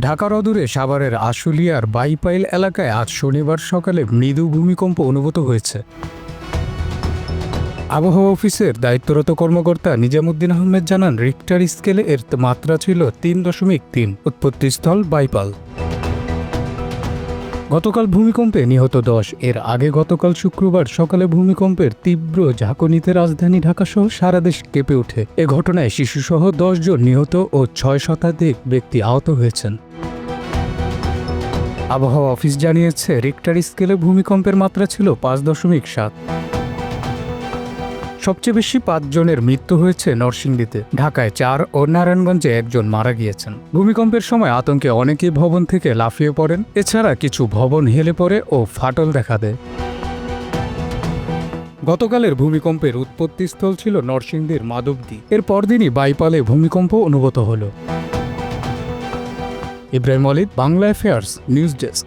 ঢাকার অদূরে সাভারের আশুলিয়ার বাইপাইল এলাকায় আজ শনিবার সকালে মৃদু ভূমিকম্প অনুভূত হয়েছে। আবহাওয়া অফিসের দায়িত্বরত কর্মকর্তা নিজামুদ্দিন আহমেদ জানান রিক্টার স্কেলে এর মাত্রা ছিল তিন দশমিক তিন উৎপত্তিস্থল বাইপাল। গতকাল ভূমিকম্পে নিহত দশ, এর আগে গতকাল শুক্রবার সকালে ভূমিকম্পের তীব্র ঝাঁকুনিতে রাজধানী ঢাকাসহ সারা দেশ কেঁপে ওঠে। এ ঘটনায় শিশুসহ দশজন নিহত ও ছয় শতাধিক ব্যক্তি আহত হয়েছেন। আবহাওয়া অফিস জানিয়েছে রিক্টার স্কেলে ভূমিকম্পের মাত্রা ছিল পাঁচ দশমিক সাত। সবচেয়ে বেশি পাঁচজনের মৃত্যু হয়েছে নরসিংদীতে। ঢাকায় চার ও নারায়ণগঞ্জে একজন মারা গিয়েছেন। ভূমিকম্পের সময় আতঙ্কে অনেকেই ভবন থেকে লাফিয়ে পড়েন। এছাড়া কিছু ভবন হেলে পড়ে ও ফাটল দেখা দেয়। গতকালের ভূমিকম্পের উৎপত্তিস্থল ছিল নরসিংদীর মাধবদী। এর পরদিনই বাইপালে ভূমিকম্প অনুভূত হল। Ibrahim Alid Bangla affairs news desk.